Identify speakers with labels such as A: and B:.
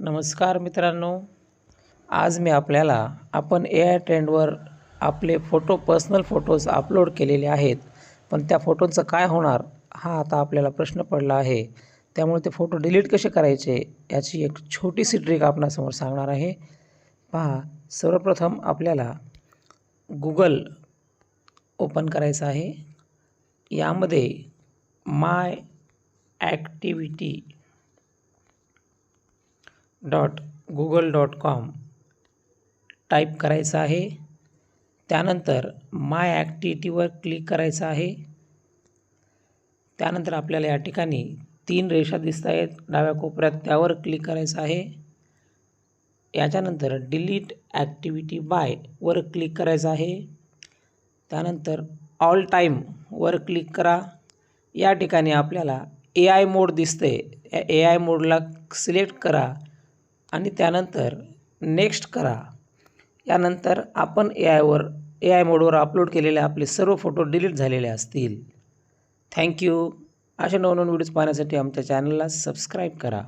A: नमस्कार मित्रांनो आज मी आपल्याला आपण ए आय ट्रेंडवर आपले फोटो पर्सनल फोटोज अपलोड केलेले आहेत. पण त्या फोटोंचं काय होणार हा आता आपल्याला प्रश्न पडला आहे. त्यामुळे ते फोटो डिलीट कसे करायचे याची एक छोटीशी ट्रिक आपणासमोर सांगणार आहे. पहा सर्वप्रथम आपल्याला गुगल ओपन करायचं आहे. यामध्ये my activity dot Google dot com type करायचं आहे. त्यानंतर माय ॲक्टिव्हिटीवर क्लिक करायचं आहे. त्यानंतर आपल्याला या ठिकाणी तीन रेषा दिसत आहेत. डाव्या कोपऱ्यात त्यावर क्लिक करायचं आहे. याच्यानंतर डिलीट ॲक्टिव्हिटी बाय वर क्लिक करायचं आहे. त्यानंतर ऑल टाईमवर क्लिक करा. या ठिकाणी आपल्याला ए आय मोड दिसते ए आय मोडला सिलेक्ट करा. आणि त्यानंतर नेक्स्ट करा. यानंतर आपण ए आयवर ए आय मोडवर अपलोड केलेले आपले सर्व फोटो डिलीट झालेले असतील. थँक्यू अशा नवनवीन व्हिडिओज पाहण्यासाठी आमच्या चॅनलला सबस्क्राईब करा.